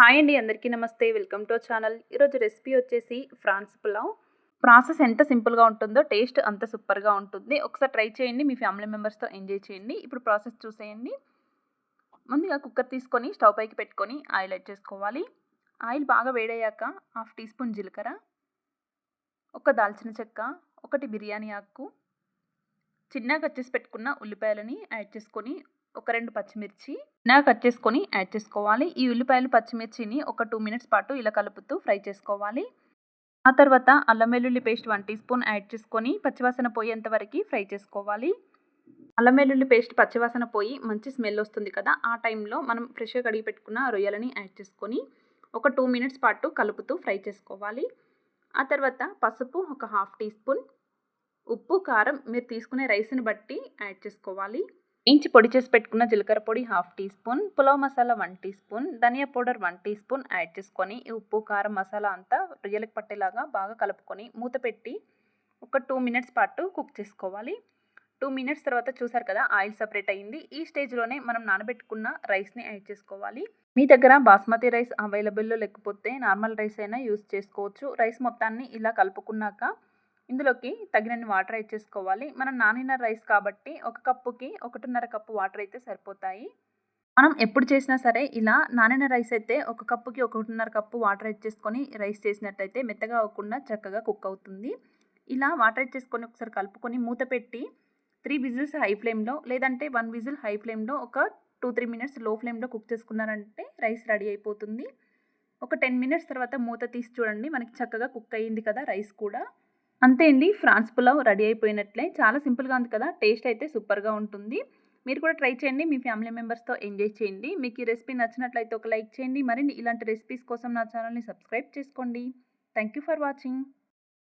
Hi అండి అందరికీ నమస్తే. Welcome to channel. ఈరోజు రెసిపీ వచ్చేసి ఫ్రాన్స్ పులావ్. ప్రాసెస్ ఎంత సింపుల్గా ఉంటుందో టేస్ట్ అంత సూపర్గా ఉంటుంది. ఒకసారి ట్రై చేయండి మీ ఫ్యామిలీ మెంబర్స్తో ఎంజాయ్ చేయండి. ఇప్పుడు ప్రాసెస్ చూసేయండి. ముందుగా కుక్కర్ తీసుకొని స్టవ్ పైకి పెట్టుకొని ఆయిల్ యాడ్ చేసుకోవాలి. ఆయిల్ బాగా వేడయ్యాక హాఫ్ టీ స్పూన్ జీలకర్ర ఒక దాల్చిన చెక్క ఒకటి బిర్యానీ ఆకు చిన్నగా వచ్చేసి పెట్టుకున్న ఉల్లిపాయలని యాడ్ చేసుకొని ఒక రెండు పచ్చిమిర్చి. చిన్నగా కట్ చేసుకొని యాడ్ చేసుకోవాలి. ఈ ఉల్లిపాయలు పచ్చిమిర్చిని ఒక టూ మినిట్స్ పాటు ఇలా కలుపుతూ ఫ్రై చేసుకోవాలి. ఆ తర్వాత అల్లం వెల్లుల్లి paste one teaspoon add చేసుకొని పచ్చివాసన పోయేంత వరకు ఫ్రై చేసుకోవాలి. అల్లం వెల్లుల్లి పేస్ట్ పచ్చివాసన పోయి మంచి స్మెల్ వస్తుంది కదా ఆ టైంలో మనం ఫ్రెష్గా కడిగి పెట్టుకున్న రొయ్యలని యాడ్ చేసుకొని ఒక టూ మినిట్స్ పాటు కలుపుతూ ఫ్రై చేసుకోవాలి. ఆ తర్వాత పసుపు ఒక హాఫ్ టీ స్పూన్ ఉప్పు కారం మీరు తీసుకునే రైస్ని బట్టి యాడ్ చేసుకోవాలి. ఇంచి పొడి చేసి పెట్టుకున్న జీలకర్ర పొడి half teaspoon pulao masala one teaspoon dhania powder one teaspoon add చేసుకొని ఈ ఉప్పు కారం మసాలా అంతా రొయ్యలకు పట్టేలాగా బాగా కలుపుకొని మూత పెట్టి ఒక టూ మినిట్స్ పాటు కుక్ చేసుకోవాలి. టూ మినిట్స్ తర్వాత చూసారు కదా ఆయిల్ సపరేట్ అయ్యింది ఈ స్టేజ్లోనే మనం నానబెట్టుకున్న రైస్ని యాడ్ చేసుకోవాలి. మీ దగ్గర బాస్మతి రైస్ అవైలబుల్లో లేకపోతే నార్మల్ రైస్ అయినా యూస్ చేసుకోవచ్చు. రైస్ మొత్తాన్ని ఇలా కలుపుకున్నాక ఇందులోకి తగినన్ని వాటర్ యాడ్ చేసుకోవాలి మనం నానిన రైస్ కాబట్టి ఒక కప్పుకి ఒకటిన్నర కప్పు వాటర్ అయితే సరిపోతాయి. మనం ఎప్పుడు చేసినా సరే ఇలా నానిన రైస్ అయితే ఒక కప్పుకి ఒకటిన్నర కప్పు వాటర్ యాడ్ చేసుకొని రైస్ చేసినట్టయితే మెత్తగా అవ్వకుండా చక్కగా కుక్ అవుతుంది. ఇలా వాటర్ యాడ్ చేసుకొని ఒకసారి కలుపుకొని మూత పెట్టి త్రీ విజిల్స్ హై ఫ్లేమ్లో లేదంటే వన్ విజిల్ హై ఫ్లేమ్లో ఒక టూ త్రీ మినిట్స్లో ఫ్లేమ్లో కుక్ చేసుకున్నారంటే రైస్ రెడీ అయిపోతుంది. ఒక టెన్ మినిట్స్ తర్వాత మూత తీసి చూడండి. మనకి చక్కగా కుక్ అయ్యింది కదా రైస్ కూడా. అంతే అండి. ఫ్రాన్స్ పులావ్ రెడీ అయిపోయినట్లే. చాలా సింపుల్గా ఉంది కదా. టేస్ట్ అయితే సూపర్గా ఉంటుంది. మీరు కూడా ట్రై చేయండి. మీ ఫ్యామిలీ మెంబర్స్తో ఎంజాయ్ చేయండి. మీకు ఈ రెసిపీ నచ్చినట్లయితే ఒక లైక్ చేయండి. మరిన్ని ఇలాంటి రెసిపీస్ కోసం నా ఛానల్ని సబ్స్క్రైబ్ చేసుకోండి. Thank you for watching.